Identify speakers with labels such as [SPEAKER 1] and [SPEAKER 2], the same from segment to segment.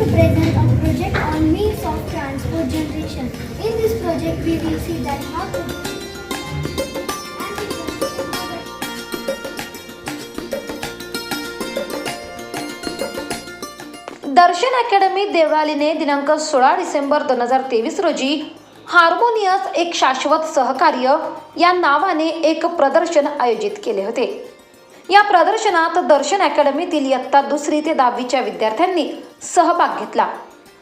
[SPEAKER 1] To present a project on means of transport generation. In this project, we will see that how to
[SPEAKER 2] Darshan academy देवळालीने दिनांक सोळा डिसेंबर दोन हजार तेवीस रोजी harmonious एक शाश्वत सहकार्य या नावाने एक प्रदर्शन आयोजित केले होते या प्रदर्शनात दर्शन अकॅडमीतील इयत्ता दुसरी ते दहावीच्या विद्यार्थ्यांनी सहभाग घेतला.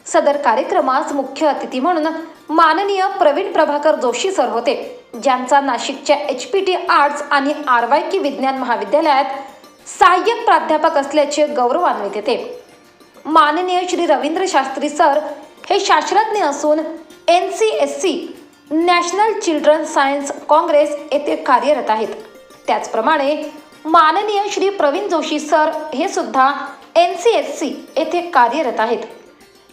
[SPEAKER 2] सदर कार्यक्रमास मुख्य अतिथी म्हणून माननीय प्रवीण प्रभाकर जोशी सर होते ज्यांचा नाशिकच्या एच पी टी आर्ट्स आणि आर वाय की विज्ञान महाविद्यालयात सहाय्यक प्राध्यापक असल्याचे गौरवान्वित येते माननीय श्री रवींद्र शास्त्री सर हे शास्त्रज्ञ असून N C S C national children science congress येथे कार्यरत आहेत. त्याचप्रमाणे माननीय श्री प्रवीण जोशी सर हे सुद्धा एन सी एस सी येथे कार्यरत आहेत.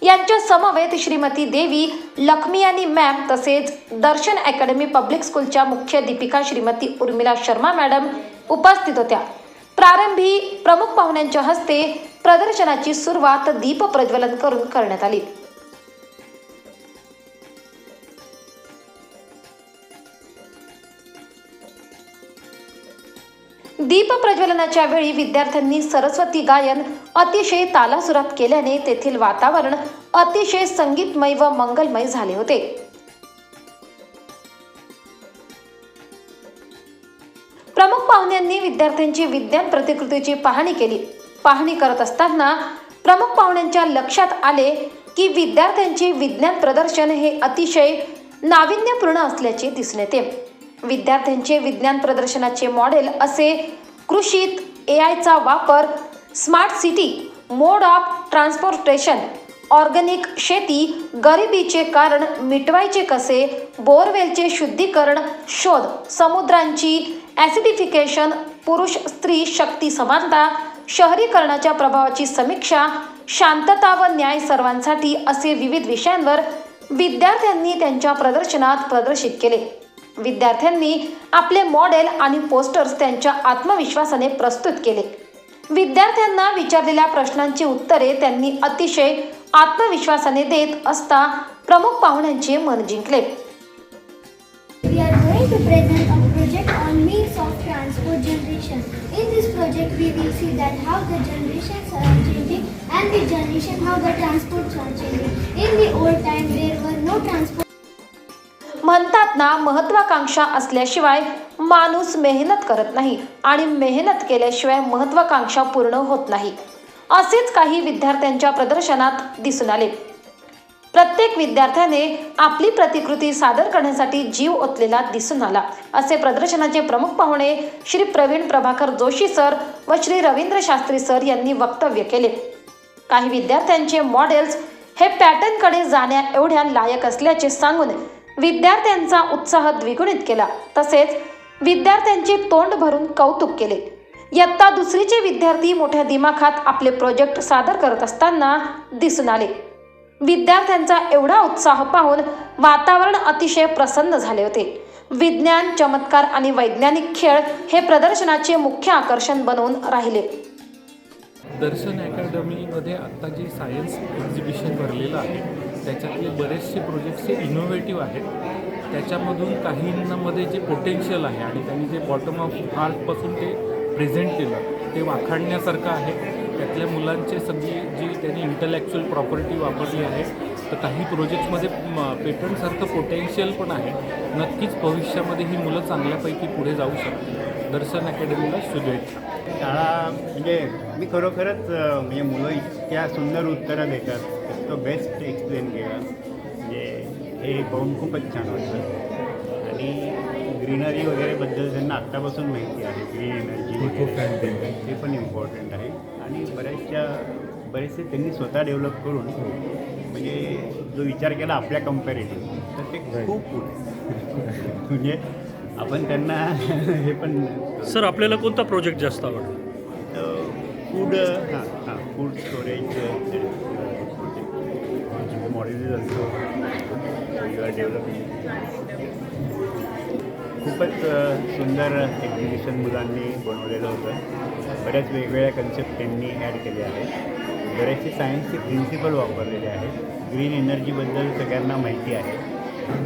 [SPEAKER 2] यांच्या समवेत श्रीमती देवी लखमियानी मॅम तसेच दर्शन अकॅडमी पब्लिक स्कूलच्या मुख्याध्यापिका श्रीमती उर्मिला शर्मा मॅडम उपस्थित होत्या. प्रारंभी प्रमुख पाहुण्यांच्या हस्ते प्रदर्शनाची सुरुवात दीप प्रज्वलन करून करण्यात आली. दीप प्रज्वलनाच्या वेळी विद्यार्थ्यांनी सरस्वती गायन अतिशय तालासुरात केल्याने तेथील वातावरण अतिशय संगीतमय व मंगलमय झाले होते. प्रमुख पाहुण्यांनी विद्यार्थ्यांची विज्ञान प्रतिकृतीची पाहणी केली. पाहणी करत असताना प्रमुख पाहुण्यांच्या लक्षात आले की विद्यार्थ्यांचे विज्ञान प्रदर्शन हे अतिशय नाविन्यपूर्ण असल्याचे दिसून येते विद्यार्थ्यांचे विज्ञान प्रदर्शनाचे मॉडेल असे कृषीत ए आयचा वापर smart city mode of transportation organic शेती गरिबीचे कारण मिटवायचे कसे बोरवेलचे शुद्धीकरण शोध समुद्रांची ॲसिडिफिकेशन पुरुष स्त्री शक्ती समानता शहरीकरणाच्या प्रभावाची समीक्षा शांतता व न्याय सर्वांसाठी असे विविध विषयांवर विद्यार्थ्यांनी त्यांच्या प्रदर्शनात प्रदर्शित केले. विद्यार्थ्यांनी आपले मॉडेल आणि पोस्टर्स त्यांच्या आत्मविश्वासाने प्रस्तुत केले. विद्यार्थ्यांना विचारलेल्या प्रश्नांची उत्तरे त्यांनी अतिशय आत्मविश्वासाने देत असता प्रमुख पाहुण्यांचे मन जिंकले. म्हणतात ना महत्वाकांक्षा असल्याशिवाय माणूस मेहनत करत नाही आणि मेहनत केल्याशिवाय महत्वाकांक्षा पूर्ण होत नाही. असेच काही विद्यार्थ्यांच्या प्रदर्शनात दिसून आले. प्रत्येक विद्यार्थ्याने आपली प्रतिकृती सादर करण्यासाठी जीव ओतलेला दिसून आला असे प्रदर्शनाचे प्रमुख पाहुणे श्री प्रवीण प्रभाकर जोशी सर व श्री रवींद्र शास्त्री सर यांनी वक्तव्य केले. काही विद्यार्थ्यांचे मॉडेल्स हे पॅटर्नकडे जाण्या एवढ्या लायक असल्याचे सांगून विद्यार्थ्यांचा उत्साह द्विगुणित केला. तसेच विद्यार्थ्यांचे तोंड भरून कौतुक केले. इयत्ता दुसरीचे विद्यार्थी मोठ्या दिमाखात आपले प्रोजेक्ट सादर करत असताना दिसून आले. विद्यार्थ्यांचा एवढा उत्साह पाहून वातावरण अतिशय प्रसन्न झाले होते. विज्ञान चमत्कार आणि वैज्ञानिक खेळ हे प्रदर्शनाचे मुख्य आकर्षण बनवून राहिले.
[SPEAKER 3] दर्शन अकॅडमीमध्ये आत्ता जे सायन्स एक्झिबिशन भरलेलं आहे. त्याच्यातले बरेचसे प्रोजेक्ट्स हे इनोव्हेटिव्ह आहेत. त्याच्यामधून काहींमध्ये जे पोटेन्शियल आहे आणि त्यांनी जे बॉटम ऑफ हार्टपासून ते प्रेझेंट केलं ते वाखाणण्यासारखं आहे. त्यातल्या मुलांचे सगळी जी त्यांनी इंटलेक्च्युअल प्रॉपर्टी वापरली आहे तर काही प्रोजेक्ट्समध्ये पेटंटसारखं पोटेन्शियल पण आहे. नक्कीच भविष्यामध्ये ही मुलं चांगल्यापैकी पुढे जाऊ शकतील. दर्शन अकॅडमीला शुभेच्छा.
[SPEAKER 4] शाळा म्हणजे मी खरोखरच म्हणजे मुलं इतक्या सुंदर उत्तरं देतात. इतकं बेस्ट एक्सप्लेन केलं. म्हणजे हे पाहून खूपच छान वाटतं आणि ग्रीनरी वगैरेबद्दल त्यांना आत्तापासून माहिती आहे. Green energy. ते पण इम्पॉर्टंट आहे. आणि बऱ्याचशा बरेचसे त्यांनी स्वतः डेव्हलप करून म्हणजे जो विचार केला आपल्या कम्पॅरेटिव्ह तर ते. खूप पुढे. म्हणजे आपण त्यांना हे पण
[SPEAKER 5] सर आपल्याला कोणता प्रोजेक्ट जास्त आवडला
[SPEAKER 4] फूड हां हां फूड स्टोरेज मॉडेल असतो डेव्हलपमेंट खूपच सुंदर एक्झिबिशन मुलांनी बनवलेलं होतं. बऱ्याच वेगवेगळ्या कन्सेप्ट त्यांनी ॲड केले आहेत. बरेचसे सायन्सचे प्रिन्सिपल वापरलेले आहेत. ग्रीन एनर्जीबद्दल सगळ्यांना माहिती आहे.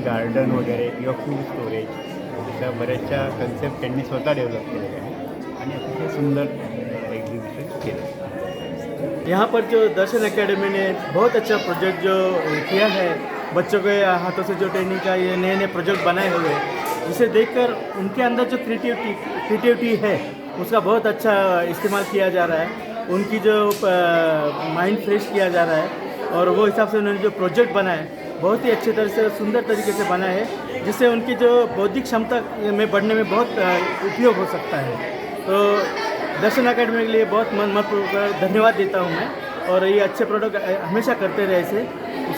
[SPEAKER 4] गार्डन वगैरे किंवा फूड स्टोरेज अशा बऱ्याचशा कन्सेप्ट त्यांनी स्वतः डेव्हलप केलेल्या आहेत. आणि अतिशय सुंदर एक्झिबिशन केलं.
[SPEAKER 6] यहाँ पर जो दर्शन एकेडमी ने बहुत अच्छा प्रोजेक्ट जो किया है बच्चों के हाथों से जो ट्रेनिंग का ये नए नए प्रोजेक्ट बनाए हुए जिसे देखकर उनके अंदर जो क्रिएटिविटी क्रिएटिविटी है, उसका बहुत अच्छा इस्तेमाल किया जा रहा है। उनकी जो माइंड फ्रेश किया जा रहा है और वो हिसाब से उन्होंने जो प्रोजेक्ट बनाए, बहुत ही अच्छे तरह से, सुंदर तरीके से बना है, जिससे उनकी जो बौद्धिक क्षमता में बढ़ने में बहुत उपयोग हो सकता है। तो दर्शन अकेडमी के लिए बहुत मन, मनपूर्वक धन्यवाद देता हूँ मैं और ये अच्छे प्रोडक्ट हमेशा करते रहे ऐसे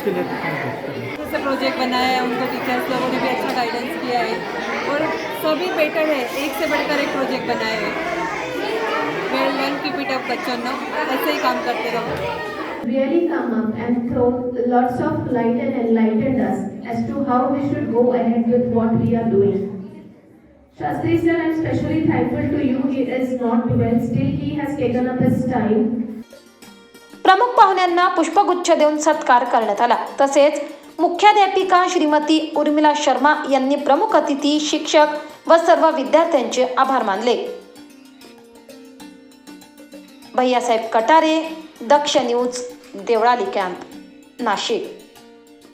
[SPEAKER 6] उसके लिए धन्यवाद
[SPEAKER 7] प्रोजेक्ट बनाया है उनको टीचर्स लोगों ने भी अच्छा गाइडेंस किया है और सभी बेटर है एक से बढ़कर एक प्रोजेक्ट बनाए हैं well done keep it up बच्चों नो ऐसे ही काम करते रहो
[SPEAKER 8] really come up and throw lots of light and enlightened us as to how we should go ahead with what we are doing. Shastri sir, I'm especially thankful to you. He is not well, still he has taken up his time
[SPEAKER 2] प्रमुख पाहुण्यांना पुष्पगुच्छ देऊन सत्कार करण्यात आला. तसेच मुख्याध्यापिका श्रीमती उर्मिला शर्मा यांनी प्रमुख अतिथी शिक्षक व सर्व विद्यार्थ्यांचे आभार मानले. Bhaiyasaheb Katare Daksh news Deolali camp Nashik.